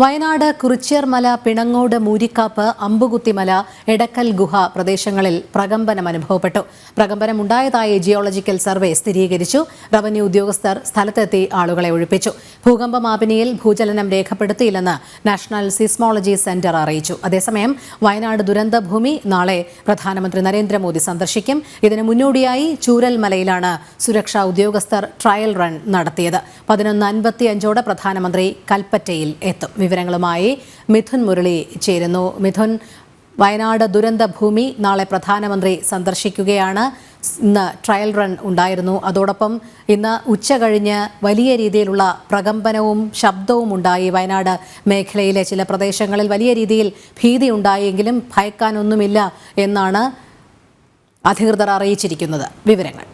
വയനാട് കുറിച്യർമല പിണങ്ങോട് മൂരിക്കാപ്പ് അമ്പുകുത്തിമല എടക്കൽ ഗുഹ പ്രദേശങ്ങളിൽ പ്രകമ്പനം അനുഭവപ്പെട്ടു. പ്രകമ്പനം ഉണ്ടായതായി ജിയോളജിക്കൽ സർവേ സ്ഥിരീകരിച്ചു. റവന്യൂ ഉദ്യോഗസ്ഥർ സ്ഥലത്തെത്തി ആളുകളെ ഒഴിപ്പിച്ചു. ഭൂകമ്പ മാപിനിയിൽ ഭൂചലനം രേഖപ്പെടുത്തിയില്ലെന്ന് നാഷണൽ സിസ്മോളജി സെന്റർ അറിയിച്ചു. അതേസമയം വയനാട് ദുരന്തഭൂമി നാളെ പ്രധാനമന്ത്രി നരേന്ദ്രമോദി സന്ദർശിക്കും. ഇതിനു മുന്നോടിയായി ചൂരൽമലയിലാണ് സുരക്ഷാ ഉദ്യോഗസ്ഥർ ട്രയൽ റൺ നടത്തിയത്. പതിനൊന്ന് അൻപത്തിയഞ്ചോടെ പ്രധാനമന്ത്രി കൽപ്പറ്റയിൽ എത്തും. വിവരങ്ങളുമായി മിഥുൻ മുരളി ചേരുന്നു. മിഥുൻ വയനാട് ദുരന്ത ഭൂമി നാളെ പ്രധാനമന്ത്രി സന്ദർശിക്കുകയാണ്. ഇന്ന് ട്രയൽ റൺ ഉണ്ടായിരുന്നു. അതോടൊപ്പം ഇന്ന് ഉച്ച കഴിഞ്ഞ് വലിയ രീതിയിലുള്ള പ്രകമ്പനവും ശബ്ദവും ഉണ്ടായി. വയനാട് മേഖലയിലെ ചില പ്രദേശങ്ങളിൽ വലിയ രീതിയിൽ ഭീതി ഉണ്ടായെങ്കിലും ഭയക്കാനൊന്നുമില്ല എന്നാണ് അധികൃതർ അറിയിച്ചിരിക്കുന്നത്. വിവരങ്ങൾ.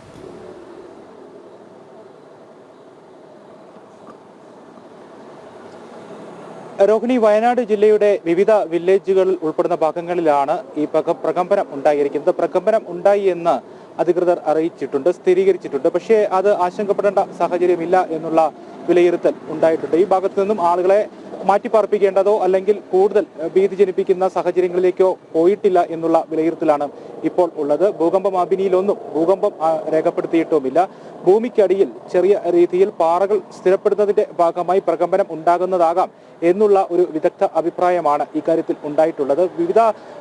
രോഹിണി വയനാട് ജില്ലയുടെ വിവിധ വില്ലേജുകളിൽ ഉൾപ്പെടുന്ന ഭാഗങ്ങളിലാണ് ഈ പ്രക- പ്രകമ്പനം ഉണ്ടായിരിക്കുന്നത്. പ്രകമ്പനം ഉണ്ടായി എന്ന് അധികൃതർ അറിയിച്ചിട്ടുണ്ട് സ്ഥിരീകരിച്ചിട്ടുണ്ട്. പക്ഷേ അത് ആശങ്കപ്പെടേണ്ട സാഹചര്യമില്ല എന്നുള്ള വിലയിരുത്തൽ ഉണ്ടായിട്ടുണ്ട്. ഈ ഭാഗത്തു നിന്നും ആളുകളെ മാറ്റിപ്പാർപ്പിക്കേണ്ടതോ അല്ലെങ്കിൽ കൂടുതൽ ഭീതി ജനിപ്പിക്കുന്ന സാഹചര്യങ്ങളിലേക്കോ പോയിട്ടില്ല എന്നുള്ള വിലയിരുത്തലാണ് ഇപ്പോൾ ഉള്ളത്. ഭൂകമ്പ മാപിനിയിലൊന്നും ഭൂകമ്പം രേഖപ്പെടുത്തിയിട്ടുമില്ല. ഭൂമിക്കടിയിൽ ചെറിയ രീതിയിൽ പാറകൾ സ്ഥിരപ്പെടുന്നതിന്റെ ഭാഗമായി പ്രകമ്പനം ഉണ്ടാകുന്നതാകാം എന്നുള്ള ഒരു വിദഗ്ധ അഭിപ്രായമാണ് ഇക്കാര്യത്തിൽ ഉണ്ടായിട്ടുള്ളത്. വിവിധ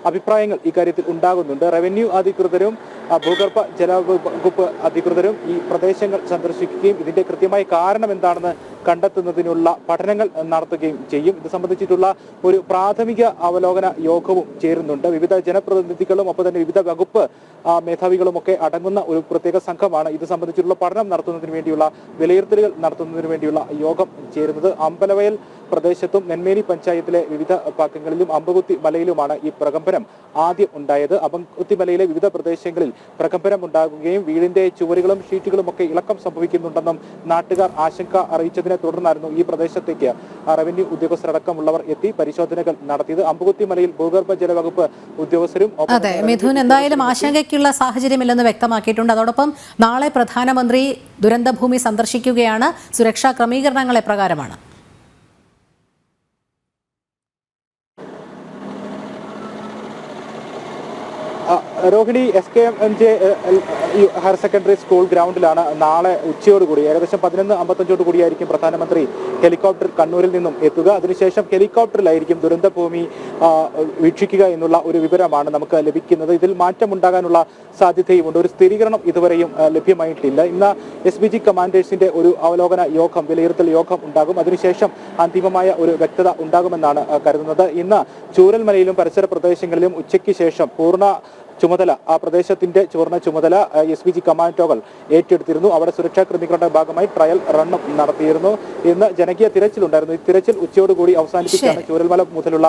അഭിപ്രായങ്ങൾ ഇക്കാര്യത്തിൽ ഉണ്ടാകുന്നുണ്ട്. റവന്യൂ അധികൃതരും ഭൂഗർഭ ജലവകുപ്പ് അധികൃതരും ഈ പ്രദേശങ്ങൾ സന്ദർശിക്കുകയും ഇതിന്റെ കൃത്യമായ കാരണം എന്താണെന്ന് കണ്ടെത്തുന്നതിനുള്ള പഠനങ്ങൾ നടത്തുകയും ചെയ്യും. ഇത് സംബന്ധിച്ചിട്ടുള്ള ഒരു പ്രാഥമിക അവലോകന യോഗവും ചേരുന്നുണ്ട്. വിവിധ ജനപ്രതിനിധികളും ഒപ്പം തന്നെ വിവിധ വകുപ്പ് മേധാവികളും ഒക്കെ അടങ്ങുന്ന ഒരു പ്രത്യേക സംഘമാണ് ഇത് സംബന്ധിച്ചിട്ടുള്ള പഠനം നടത്തുന്നതിന് വേണ്ടിയുള്ള വിലയിരുത്തലുകൾ നടത്തുന്നതിന് വേണ്ടിയുള്ള യോഗം ചേരുന്നത്. അമ്പലവയൽ പ്രദേശത്തും നെന്മേനി പഞ്ചായത്തിലെ വിവിധ ഭാഗങ്ങളിലും അമ്പകുത്തി മലയിലുമാണ് ഈ പ്രകമ്പനം ആദ്യം ഉണ്ടായത്. അമ്പകുത്തി മലയിലെ വിവിധ പ്രദേശങ്ങളിൽ പ്രകമ്പനം ഉണ്ടാകുകയും വീടിന്റെ ചുവരുകളും ഷീറ്റുകളും ഒക്കെ ഇളക്കം സംഭവിക്കുന്നുണ്ടെന്നും നാട്ടുകാർ ആശങ്ക അറിയിച്ചതിനെ തുടർന്നായിരുന്നു ഈ പ്രദേശത്തേക്ക് റവന്യൂ ഉദ്യോഗസ്ഥരടക്കമുള്ളവർ എത്തി പരിശോധനകൾ നടത്തിയത്. അമ്പകുത്തി മലയിൽ ഭൂഗർഭ ജലവകുപ്പ് ഉദ്യോഗസ്ഥരും അതെ മിഥുൻ എന്തായാലും ആശങ്കയ്ക്കുള്ള സാഹചര്യമില്ലെന്ന് വ്യക്തമാക്കിയിട്ടുണ്ട്. അതോടൊപ്പം നാളെ പ്രധാനമന്ത്രി ദുരന്തഭൂമി സന്ദർശിക്കുകയാണ്. സുരക്ഷാ ക്രമീകരണങ്ങൾ എപ്രകാരമാണ് ആ, Rohini S K M J higher secondary school ഗ്രൗണ്ടിലാണ് നാളെ ഉച്ചയോടുകൂടി ഏകദേശം പതിനൊന്ന് അമ്പത്തഞ്ചോട് കൂടിയായിരിക്കും പ്രധാനമന്ത്രി ഹെലികോപ്റ്റർ കണ്ണൂരിൽ നിന്നും എത്തുക. അതിനുശേഷം ഹെലികോപ്റ്ററിലായിരിക്കും ദുരന്തഭൂമി വീക്ഷിക്കുക എന്നുള്ള ഒരു വിവരമാണ് നമുക്ക് ലഭിക്കുന്നത്. ഇതിൽ മാറ്റമുണ്ടാകാനുള്ള സാധ്യതയുമുണ്ട്. ഒരു സ്ഥിരീകരണം ഇതുവരെയും ലഭ്യമായിട്ടില്ല. ഇന്ന് എസ് ബി ജി കമാൻഡേഴ്സിന്റെ ഒരു അവലോകന യോഗം വിലയിരുത്തൽ യോഗം ഉണ്ടാകും. അതിനുശേഷം അന്തിമമായ ഒരു വ്യക്തത ഉണ്ടാകുമെന്നാണ് കരുതുന്നത്. ഇന്ന് ചൂരൽമലയിലും പരിസര പ്രദേശങ്ങളിലും ഉച്ചയ്ക്ക് ശേഷം പൂർണ ചുമതല ആ പ്രദേശത്തിന്റെ ചുവർണ ചുമതല എസ് പി ജി കമാൻഡോകൾ ഏറ്റെടുത്തിരുന്നു. അവിടെ സുരക്ഷാ ക്രമീകരണ ഭാഗമായി ട്രയൽ റണ്ണും നടത്തിയിരുന്നു. ഇന്ന് ജനകീയ തിരച്ചിലുണ്ടായിരുന്നു. ഈ തിരച്ചിൽ ഉച്ചയോടുകൂടി അവസാനിപ്പിച്ചാണ് ചൂരൽമല മുതലുള്ള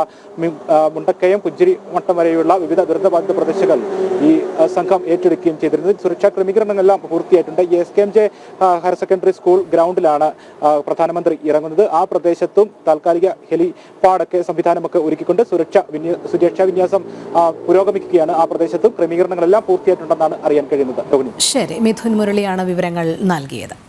മുണ്ടക്കയം പുഞ്ചിരി മട്ടം വരെയുള്ള വിവിധ ദുരന്തബാധിത പ്രദേശങ്ങൾ ഈ സംഘം ഏറ്റെടുക്കുകയും ചെയ്തിരുന്നത് സുരക്ഷാ ക്രമീകരണങ്ങളെല്ലാം പൂർത്തിയായിട്ടുണ്ട്. S K M J higher secondary school ഗ്രൗണ്ടിലാണ് പ്രധാനമന്ത്രി ഇറങ്ങുന്നത്. ആ പ്രദേശത്തും താൽക്കാലിക ഹെലിപാഡൊക്കെ സംവിധാനമൊക്കെ ഒരുക്കിക്കൊണ്ട് സുരക്ഷ വിന്യാ സുരക്ഷാ വിന്യാസം പുരോഗമിക്കുകയാണ് ആ പ്രദേശത്തും. ക്രമീകരണങ്ങളെല്ലാം പൂർത്തിയായിട്ടുണ്ടെന്നാണ് അറിയാൻ കഴിയുന്നത്. ശരി മിഥുൻ മുരളിയാണ് വിവരങ്ങൾ നൽകിയത്.